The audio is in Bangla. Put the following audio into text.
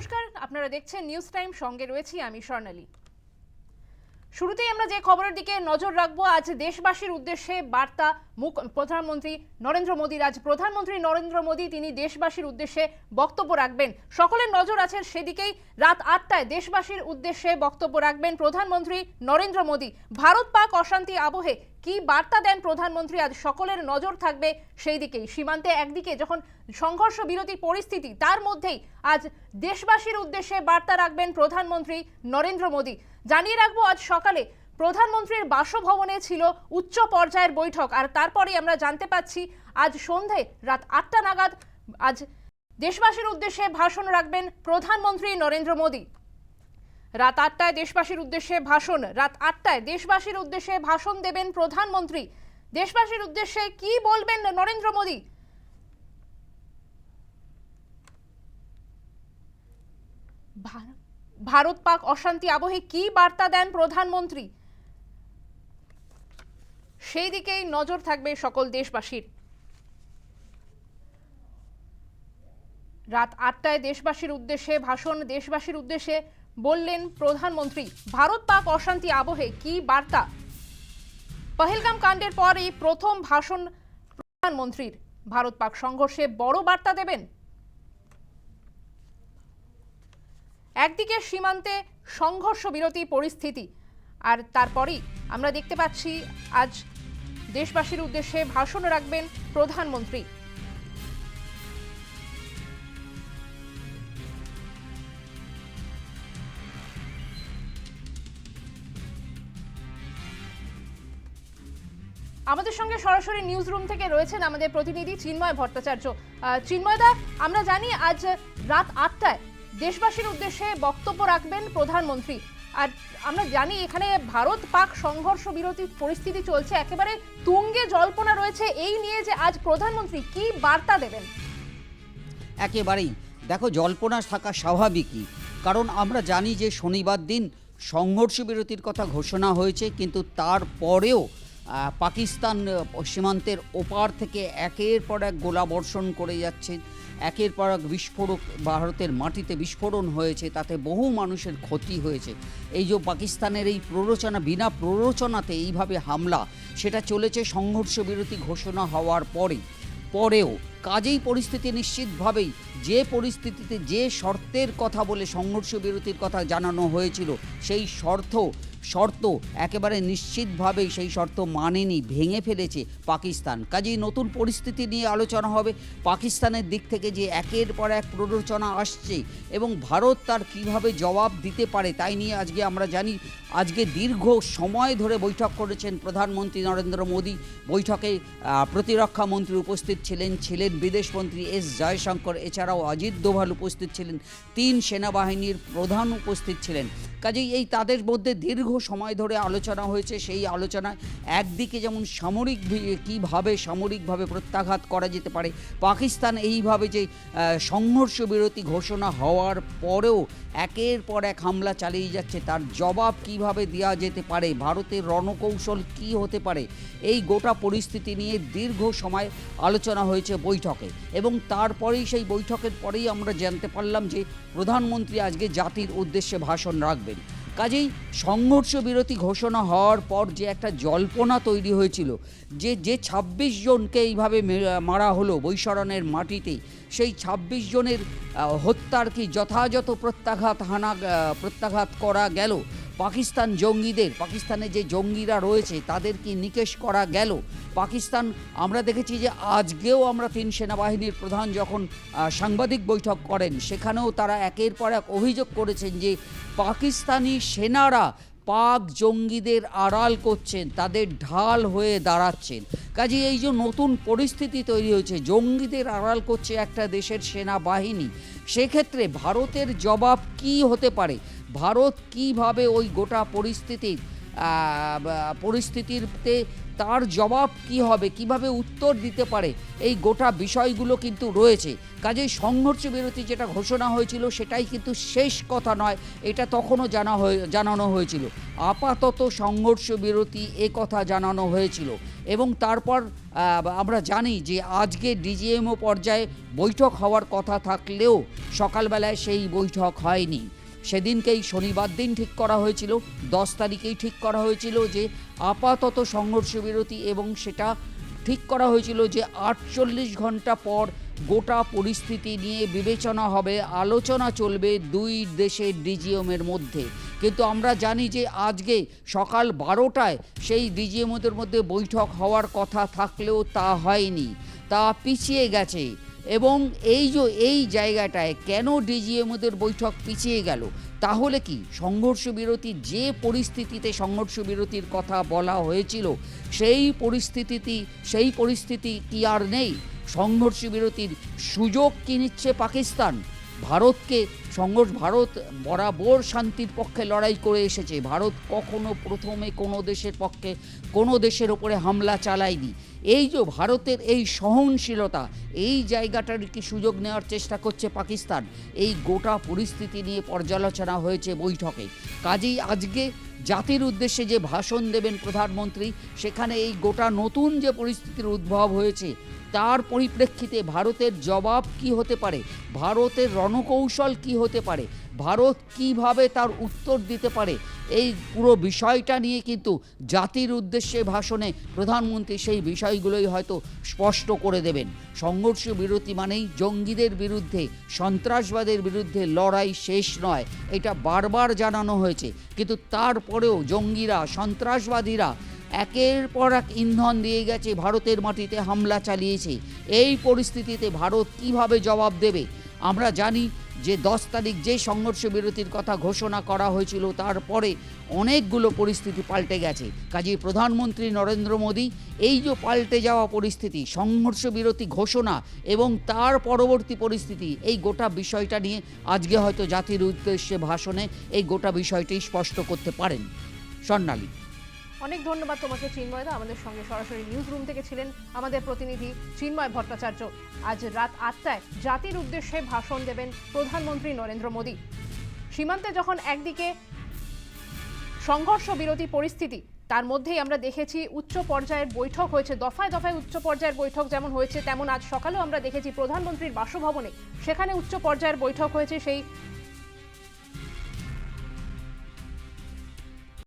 নমস্কার, আপনারা দেখছেন নিউজ টাইম সঙ্গে রয়েছি আমি স্বর্ণালী। শুরুতেই আমরা যে খবরের দিকে নজর রাখব, আজ দেশবাসীর উদ্দেশ্যে বার্তা মুখ, প্রধানমন্ত্রী নরেন্দ্র মোদীর। আজ প্রধানমন্ত্রী নরেন্দ্র মোদী, তিনি দেশবাসীর উদ্দেশ্যে বক্তব্য রাখবেন। সকলের নজর আছে সেদিকেই, রাত আটটায় দেশবাসীর উদ্দেশ্যে বক্তব্য রাখবেন প্রধানমন্ত্রী নরেন্দ্র মোদী। ভারত পাক অশান্তি আবহে কি বার্তা দেন প্রধানমন্ত্রী? আজ সকলের নজর থাকবে সেই দিকেই। সীমান্তে একদিকে যখন সংঘর্ষ বিরতি পরিস্থিতি, তার মধ্যেই আজ দেশবাসীর উদ্দেশ্যে বার্তা রাখবেন প্রধানমন্ত্রী নরেন্দ্র মোদী। জানিয়ে রাখব, আজ সকালে প্রধানমন্ত্রীর বাসভবনে ছিল উচ্চ পর্যায়ের বৈঠক আর তারপরে আমরা জানতে পাচ্ছি, আজ সন্ধে রাত আটটা নাগাদ আজ দেশবাসীর উদ্দেশ্যে ভাষণ রাখবেন প্রধানমন্ত্রী নরেন্দ্র মোদী। রাত আটটায় দেশবাসীর উদ্দেশ্যে ভাষণ। রাত আটটায় দেশবাসীর উদ্দেশ্যে ভাষণ দেবেন প্রধানমন্ত্রী। দেশবাসীর উদ্দেশ্যে কি বলবেন নরেন্দ্র মোদী? ভারত পাক অশান্তি আবহে কি বার্তা দেন প্রধানমন্ত্রী? সেই দিকেই নজর থাকবে সকল দেশবাসীর। রাত আটটায় দেশবাসীর উদ্দেশ্যে ভাষণ। দেশবাসীর উদ্দেশ্যে বললেন প্রধানমন্ত্রী, ভারত পাক অশান্তি আবহে কি বার্তা? পহেলগাম কাণ্ডের পর এই প্রথম ভাষণ প্রধানমন্ত্রীর। ভারত পাক সংঘর্ষে বড় বার্তা দেবেন। একদিকে সীমান্তে সংঘর্ষ বিরতি পরিস্থিতি, আর তারপরেই আমরা দেখতে পাচ্ছি, আজ দেশবাসীর উদ্দেশ্যে ভাষণ রাখবেন প্রধানমন্ত্রী। আমাদের সঙ্গে সরাসরি নিউজ রুম থেকে রয়েছেন আমাদের প্রতিনিধি চিন্ময় ভট্টাচার্য। চিন্ময়দা, আমরা জানি আজ রাত আটটায় দেশবাসীর উদ্দেশ্যে বক্তব্য রাখবেন প্রধানমন্ত্রী। আর আমরা জানি এখানে ভারত পাক সংঘর্ষ বিরতি পরিস্থিতি চলছে, একেবারে তুঙ্গে জল্পনা রয়েছে এই নিয়ে যে আজ প্রধানমন্ত্রী কি বার্তা দেবেন। একেবারেই। দেখো, জল্পনা থাকা স্বাভাবিকই, কারণ আমরা জানি যে শনিবার দিন সংঘর্ষ বিরতির কথা ঘোষণা হয়েছে, কিন্তু তারপরেও পাকিস্তান সীমান্তের ওপার থেকে একের পর এক গোলা বর্ষণ করে যাচ্ছে। একের পর এক বিস্ফোরক ভারতের মাটিতে বিস্ফোরণ হয়েছে, তাতে বহু মানুষের ক্ষতি হয়েছে। এই যে পাকিস্তানের এই প্ররোচনা, বিনা প্ররোচনাতে এইভাবে হামলা, সেটা চলেছে সংঘর্ষ বিরতি ঘোষণা হওয়ার পরে পরেও কাজেই পরিস্থিতি নিশ্চিতভাবেই, যে পরিস্থিতিতে যে শর্তের কথা বলে সংঘর্ষ বিরতির কথা জানানো হয়েছিল, সেই শর্ত শর্ত একেবারে নিশ্চিতভাবেই সেই শর্ত মানেনি, ভেঙে ফেলেছে পাকিস্তান। কাজেই নতুন পরিস্থিতি নিয়ে আলোচনা হবে, পাকিস্তানের দিক থেকে যে একের পর এক প্ররোচনা আসছে এবং ভারত তার কীভাবে জবাব দিতে পারে তাই নিয়ে আজকে আমরা জানি, আজকে দীর্ঘ সময় ধরে বৈঠক করেছেন প্রধানমন্ত্রী নরেন্দ্র মোদী। বৈঠকে প্রতিরক্ষা মন্ত্রী উপস্থিত ছিলেন ছিলেন বিদেশমন্ত্রী এস জয়শঙ্কর, এছাড়াও অজিত দোভাল উপস্থিত ছিলেন, তিন সেনাবাহিনীর প্রধান উপস্থিত ছিলেন। কাজেই এই তাদের মধ্যে দীর্ঘ সময় ধরে আলোচনা হয়েছে, সেই আলোচনায় একদিকে যেমন সামরিক কীভাবে সামরিকভাবে প্রত্যাঘাত করা যেতে পারে, পাকিস্তান এইভাবে যে সংঘর্ষ বিরতি ঘোষণা হওয়ার পরেও একের পর এক হামলা চালিয়ে যাচ্ছে, তার জবাব কীভাবে দেওয়া যেতে পারে? ভারতের রণকৌশল কি হতে পারে? এই গোটা পরিস্থিতি নিয়ে দীর্ঘ সময় আলোচনা হয়েছে বৈঠকে এবং তারপরেই সেই বৈঠকের পরেই আমরা জানতে পারলাম যে প্রধানমন্ত্রী আজকে জাতির উদ্দেশ্যে ভাষণ রাখবেন। কাজেই সংঘর্ষ বিরতি ঘোষণা হওয়ার পর যে একটা জল্পনা তৈরি হয়েছিল, যে যে ছাব্বিশ জনকে এইভাবে মারা হলো বৈশরণের মাটিতে সেই ছাব্বিশ জনের হত্যার কি যথাযথ প্রত্যাঘাত হানা প্রত্যাঘাত করা গেল? পাকিস্তান জঙ্গিদের, পাকিস্তানে যে জঙ্গিরা রয়েছে, তাদেরকে নিকেশ করা গেল। পাকিস্তান, আমরা দেখেছি যে আজকেও আমরা তিন সেনাবাহিনীর প্রধান যখন সাংবাদিক বৈঠক করেন, সেখানেও তারা একের পর এক অভিযোগ করেছেন যে পাকিস্তানি সেনারা পাক জঙ্গিদের আড়াল করছেন, তাদের ঢাল হয়ে দাঁড়াচ্ছেন। কাজে এই যে নতুন পরিস্থিতি তৈরি হয়েছে, জঙ্গিদের আড়াল করছে একটা দেশের সেনাবাহিনী। সেক্ষেত্রে ভারতের জবাব কি হতে পারে? ভারত কীভাবে ওই গোটা পরিস্থিতির পরিস্থিতিতে তার জবাব কি হবে, কীভাবে উত্তর দিতে পারে, এই গোটা বিষয়গুলো কিন্তু রয়েছে। কাজেই সংঘর্ষ বিরতি যেটা ঘোষণা হয়েছিল, সেটাই কিন্তু শেষ কথা নয়, এটা তখনও জানা হয়ে, জানানো হয়েছিল। আপাতত সংঘর্ষ বিরতি এ কথা জানানো হয়েছিল। এবং তারপর আমরা জানি যে আজকে ডিজিএমও পর্যায়ে বৈঠক হওয়ার কথা থাকলেও সকালবেলায় সেই বৈঠক হয়নি। সেদিনকেই শনিবার দিন ঠিক করা হয়েছিল, দশ তারিখেই ঠিক করা হয়েছিল যে আপাতত সংঘর্ষ বিরতি এবং সেটা ঠিক করা হয়েছিল যে আটচল্লিশ ঘণ্টা পর গোটা পরিস্থিতি নিয়ে বিবেচনা হবে, আলোচনা চলবে দুই দেশের ডিজিএমের মধ্যে। কিন্তু আমরা জানি যে আজকে সকাল বারোটায় সেই ডিজিএমদের মধ্যে বৈঠক হওয়ার কথা থাকলেও তা হয়নি। তা পিছিয়ে গেছে। এবং এই যে, এই জায়গাটায় কেন ডিজিএমওদের বৈঠক পিছিয়ে গেল? তাহলে কি সংঘর্ষ বিরতি যে পরিস্থিতিতে সংঘর্ষ বিরতির কথা বলা হয়েছিল, সেই পরিস্থিতিতে সেই পরিস্থিতি কি আর নেই? সংঘর্ষ বিরতির সুযোগ কি নিচ্ছে পাকিস্তান? ভারতকে সংঘর্ষ, ভারত বরাবর শান্তির পক্ষে লড়াই করে এসেছে। ভারত কখনো প্রথমে কোনো দেশের পক্ষে, কোনো দেশের ওপরে হামলা চালায়নি। এই যে ভারতের এই সহনশীলতা, এই জায়গাটার কি সুযোগ নেওয়ার চেষ্টা করছে পাকিস্তান? এই গোটা পরিস্থিতি নিয়ে পর্যালোচনা হয়েছে বৈঠকে। কাজেই আজকে জাতির উদ্দেশ্যে যে ভাষণ দেবেন প্রধানমন্ত্রী, সেখানে এই গোটা নতুন যে পরিস্থিতির উদ্ভব হয়েছে, তার পরিপ্রেক্ষিতে ভারতের জবাব কি হতে পারে? ভারতের রণকৌশল কি হতে পারে। ভারত কীভাবে তার উত্তর দিতে পারে? এই পুরো বিষয়টা নিয়ে কিন্তু জাতির উদ্দেশ্যে ভাষণে প্রধানমন্ত্রী সেই বিষয়গুলোই হয়তো স্পষ্ট করে দেবেন। সংঘর্ষ বিরতি মানেই জঙ্গিদের বিরুদ্ধে, সন্ত্রাসবাদের বিরুদ্ধে লড়াই শেষ নয়, এটা বারবার জানানো হয়েছে। কিন্তু তারপরেও জঙ্গিরা, সন্ত্রাসবাদীরা একের পর এক ইন্ধন দিয়ে গেছে, ভারতের মাটিতে হামলা চালিয়েছে। এই পরিস্থিতিতে ভারত কীভাবে জবাব দেবে? আমরা জানি যে দশ তারিখ যে সংঘর্ষ বিরতির কথা ঘোষণা করা হয়েছিল, তারপরে অনেকগুলো পরিস্থিতি পাল্টে গেছে। কাজেই প্রধানমন্ত্রী নরেন্দ্র মোদী, এই যে পাল্টে যাওয়া পরিস্থিতি, সংঘর্ষ বিরতি ঘোষণা এবং তার পরবর্তী পরিস্থিতি, এই গোটা বিষয়টা নিয়ে আজকে হয়তো জাতির উদ্দেশ্যে ভাষণে এই গোটা বিষয়টি স্পষ্ট করতে পারেন। স্বর্ণালী। অনেক ধন্যবাদ তোমাকে চিন্ময়দা আমাদের সঙ্গে সরাসরি নিউজ রুম থেকে ছিলেন আমাদের প্রতিনিধি চিন্ময় ভট্টাচার্য। আজ রাত আটটায় জাতির উদ্দেশ্যে ভাষণ দেবেন প্রধানমন্ত্রী নরেন্দ্র মোদী। সীমান্তে যখন একদিকে সংঘর্ষ বিরতি পরিস্থিতি, তার মধ্যেই আমরা দেখেছি উচ্চ পর্যায়ের বৈঠক হয়েছে। দফায় দফায় উচ্চ পর্যায়ের বৈঠক যেমন হয়েছে, তেমন আজ সকালেও আমরা দেখেছি প্রধানমন্ত্রীর বাসভবনে সেখানে উচ্চ পর্যায়ের বৈঠক হয়েছে। সেই